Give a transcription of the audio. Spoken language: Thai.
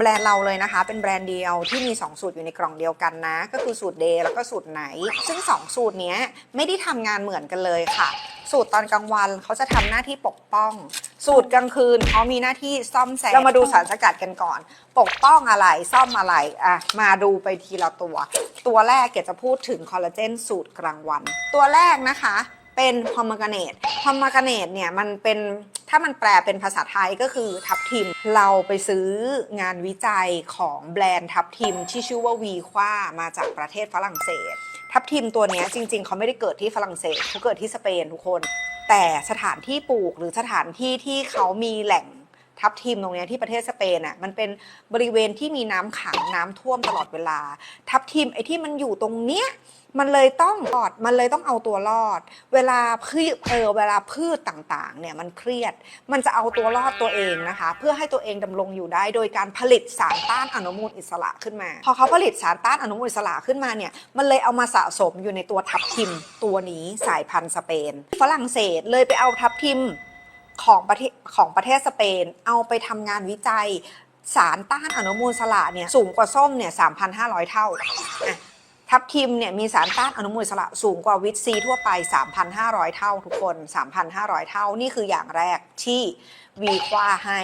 แบรนด์เราเลยนะคะ เป็นแบรนด์เดียวที่มี 2 สูตรอยู่ในกล่องเดียวกันนะ ก็คือสูตรเดย์แล้วก็สูตรไหน ซึ่ง 2 สูตรนี้ไม่ได้ทำงานเหมือนกันเลยค่ะ สูตรตอนกลางวันเขาจะทำหน้าที่ปกป้อง สูตรกลางคืนเขามีหน้าที่ซ่อมแซมเรามาดูสารสกัดกันก่อน ปกป้องอะไรซ่อมอะไรอะมาดูไปทีละตัว ตัวแรกเกดจะพูดถึงคอลลาเจนสูตรกลางวัน ตัวแรกนะคะ เป็นพอมก a เนตพอมก a เนตเนี่ยมันเป็น ถ้ามันแปลเป็นภาษาไทยก็คือทับทิม เราไปซื้องานวิจัยของแบรนด์ทับทิม ที่ชื่อว่าวีคว้ามาจากประเทศฝรั่งเศส ทับทิมตัวนี้จริง ๆ เขาไม่ได้เกิดที่ฝรั่งเศสเขาเกิดที่สเปนทุกคน แต่สถานที่ปลูกหรือสถานที่ที่เขามีแหล่ง ทับทิมตรงนี้ที่ประเทศสเปนอะมันเป็นบริเวณที่มีน้ำขังน้ำท่วมตลอดเวลา ทับทิมไอ้ที่มันอยู่ตรงเนี้ยมันเลยต้องรอด มันเลยต้องเอาตัวรอด เวลาพืชเออเวลาพืชต่างๆ เนี่ยมันเครียด มันจะเอาตัวรอดตัวเองนะคะ เพื่อให้ตัวเองดำรงอยู่ได้ โดยการผลิตสารต้านอนุมูลอิสระขึ้นมา พอเขาผลิตสารต้านอนุมูลอิสระขึ้นมาเนี่ย มันเลยเอามาสะสมอยู่ในตัวทับทิมตัวนี้สายพันธุ์สเปน ฝรั่งเศสเลยไปเอาทับทิม ของประเทศของประเทศสเปน เอาไปทำงานวิจัย สารต้านอนุมูลสละเนี่ยสูงกว่าส้มเนี่ย3,500 เท่าอะทับทิมเนี่ยมีสารต้านอนุมูลอิสระสูงกว่าวิตซีทั่วไป 3,500 เท่าทุกคน 3,500 เท่านี่คืออย่างแรกที่วีคว้าให้